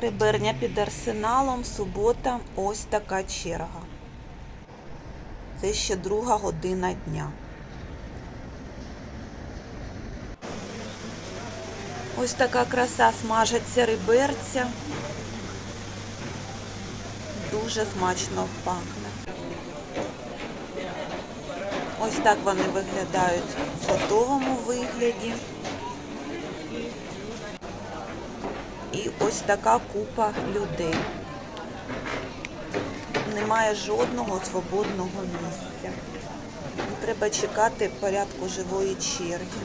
Риберня під арсеналом, субота, ось така черга. Це ще друга година дня. Ось така краса смажаться риберця. Дуже смачно пахне. Ось так вони виглядають в готовому вигляді. І ось така купа людей. Немає жодного свободного місця. Треба чекати порядку живої черги.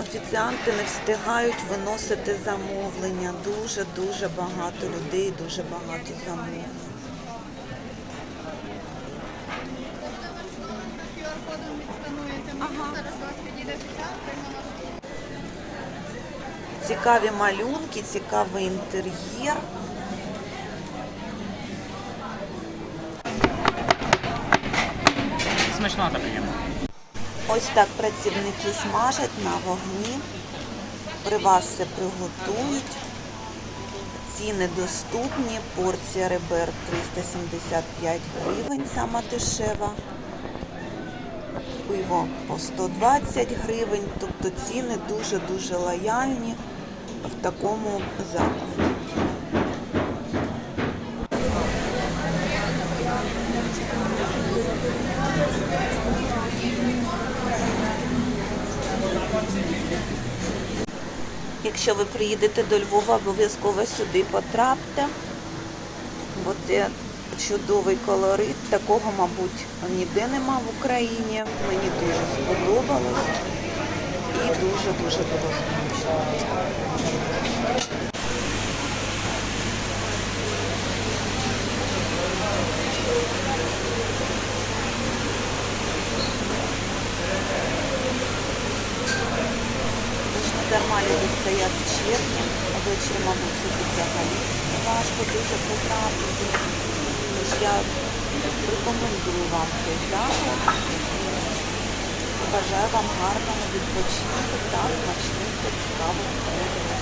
Офіціанти не встигають виносити замовлення. Дуже-дуже багато людей, дуже багато замовлень. Ага. Зараз вас підійде офіціант, прийме Цікаві малюнки, цікавий інтер'єр. Смачно та приємно. Ось так працівники смажать на вогні. При вас все приготують. Ціни доступні. Порція ребер 375 гривень, сама дешева. Пиво по 120 гривень. Тобто ціни дуже-дуже лояльні в такому закладі. Якщо ви приїдете до Львова, обов'язково сюди потрапте. Бо це чудовий колорит. Такого, мабуть, ніде нема в Україні. Мені дуже сподобалось. Дуже-дуже було смачно. Дарма люди стоять в черзі, а ввечері, мабуть, сюди взагалі важко дуже потрапити. Тож я рекомендую вам цей заклад. Бажаю вам гарного відпочинку та смачних цікавих переглядів.